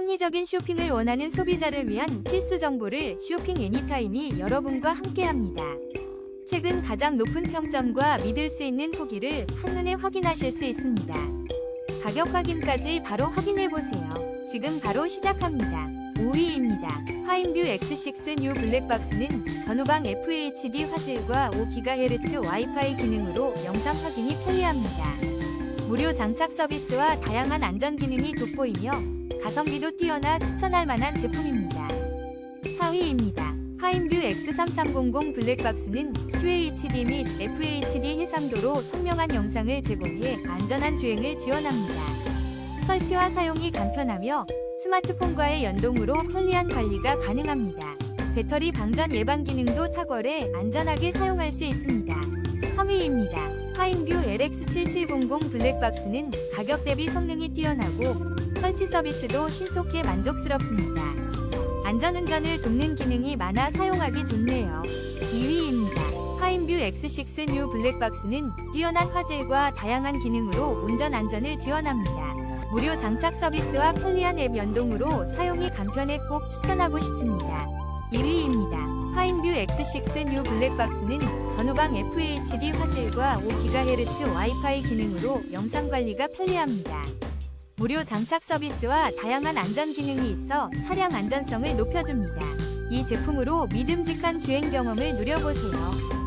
합리적인 쇼핑을 원하는 소비자를 위한 필수 정보를 쇼핑 애니타임이 여러분과 함께합니다. 최근 가장 높은 평점과 믿을 수 있는 후기를 한눈에 확인하실 수 있습니다. 가격 확인까지 바로 확인해 보세요. 지금 바로 시작합니다. 5위입니다. 화인뷰 X6 뉴 블랙박스는 전후방 FHD 화질과 5GHz 와이파이 기능으로 영상 확인이 편리합니다. 무료 장착 서비스와 다양한 안전 기능이 돋보이며 가성비도 뛰어나 추천할 만한 제품입니다. 4위입니다. 화인뷰 X3300 블랙박스는 QHD 및 FHD 해상도로 선명한 영상을 제공해 안전한 주행을 지원합니다. 설치와 사용이 간편하며 스마트폰과의 연동으로 편리한 관리가 가능합니다. 배터리 방전 예방 기능도 탁월해 안전하게 사용할 수 있습니다. 3위입니다. 화인뷰 LX7700 블랙박스는 가격 대비 성능이 뛰어나고 설치 서비스도 신속해 만족스럽습니다. 안전운전을 돕는 기능이 많아 사용하기 좋네요. 2위입니다. 화인뷰 X6 뉴 블랙박스는 뛰어난 화질과 다양한 기능으로 운전 안전을 지원합니다. 무료 장착 서비스와 편리한 앱 연동으로 사용이 간편해 꼭 추천하고 싶습니다. 1위입니다. 화인뷰 X6 뉴 블랙박스는 전후방 FHD 화질과 5GHz 와이파이 기능으로 영상 관리가 편리합니다. 무료 장착 서비스와 다양한 안전 기능이 있어 차량 안전성을 높여줍니다. 이 제품으로 믿음직한 주행 경험을 누려보세요.